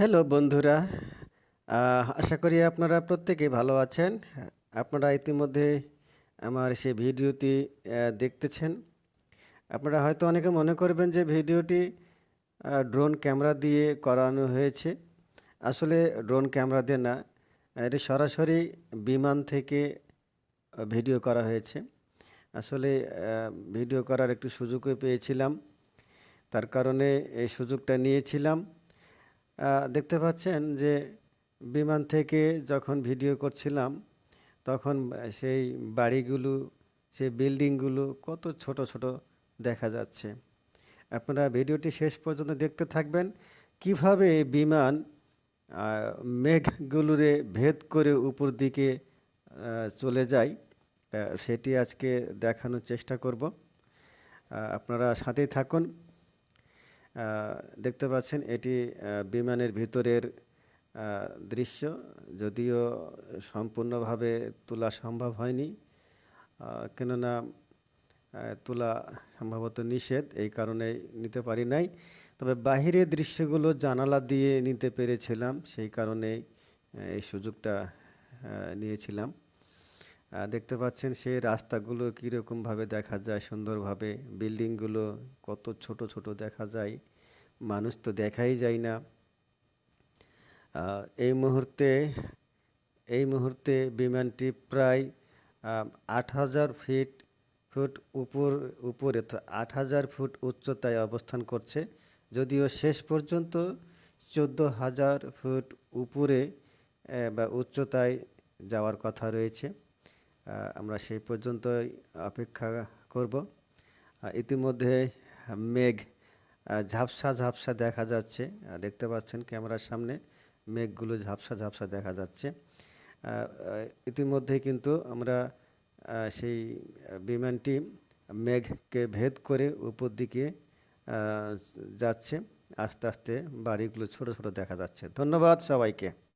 Hello বন্ধুরা আশা করি আপনারা প্রত্যেকেই ভালো আছেন। আপনারা ইতিমধ্যে আমার সেই ভিডিওটি দেখতেছেন। আপনারা হয়তো অনেকে মনে করবেন যে ভিডিওটি ড্রোন ক্যামেরা দিয়ে করানো হয়েছে। আসলে ড্রোন ক্যামেরা দিয়ে না, এটি সরাসরি বিমান থেকে ভিডিও করা হয়েছে। আসলে ভিডিও করার একটু সুযোগও পেয়েছিলাম। তার কারণে এই সুযোগটা নিয়েছিলাম। দেখতে পাচ্ছেন যে বিমান থেকে যখন ভিডিও করছিলাম, তখন সেই বাড়িগুলো, সেই বিল্ডিংগুলো কত ছোট ছোট দেখা যাচ্ছে। আপনারা ভিডিওটি শেষ পর্যন্ত দেখতে থাকবেন। কীভাবে বিমান মেঘগুলোরে ভেদ করে উপর দিকে চলে যায় সেটি আজকে দেখানোর চেষ্টা করব। আপনারা সাথেই থাকুন। দেখতে পাচ্ছেন, এটি বিমানের ভিতরের দৃশ্য। যদিও সম্পূর্ণভাবে তোলা সম্ভব হয়নি কেননা তোলা সম্ভবত নিষেধ, এই কারণে নিতে পারি নাই। তবে বাহিরের দৃশ্যগুলো জানালা দিয়ে নিতে পেরেছিলাম, সেই কারণেই এই সুযোগটা নিয়েছিলাম। দেখতে পাচ্ছেন সেই রাস্তাগুলো কীরকমভাবে দেখা যায় সুন্দরভাবে। বিল্ডিংগুলো কত ছোট ছোট দেখা যায়। মানুষ তো দেখাই যায় না। এই মুহূর্তে এই মুহূর্তে বিমানটি প্রায় আট হাজার ফিট, ফুট উপর, উপরে আট হাজার ফুট উচ্চতায় অবস্থান করছে। যদিও শেষ পর্যন্ত চোদ্দ হাজার ফুট উপরে বা উচ্চতায় যাওয়ার কথা রয়েছে। আমরা সেই পর্যন্তই অপেক্ষা করব। ইতিমধ্যে মেঘ ঝাপসা ঝাপসা দেখা যাচ্ছে। দেখতে পাচ্ছেন ক্যামেরার সামনে মেঘগুলো ঝাপসা ঝাপসা দেখা যাচ্ছে। ইতিমধ্যে কিন্তু আমরা সেই বিমানটি মেঘকে ভেদ করে উপর দিকে যাচ্ছে। আস্তে আস্তে বাড়িগুলো ছোট ছোট দেখা যাচ্ছে। ধন্যবাদ সবাইকে।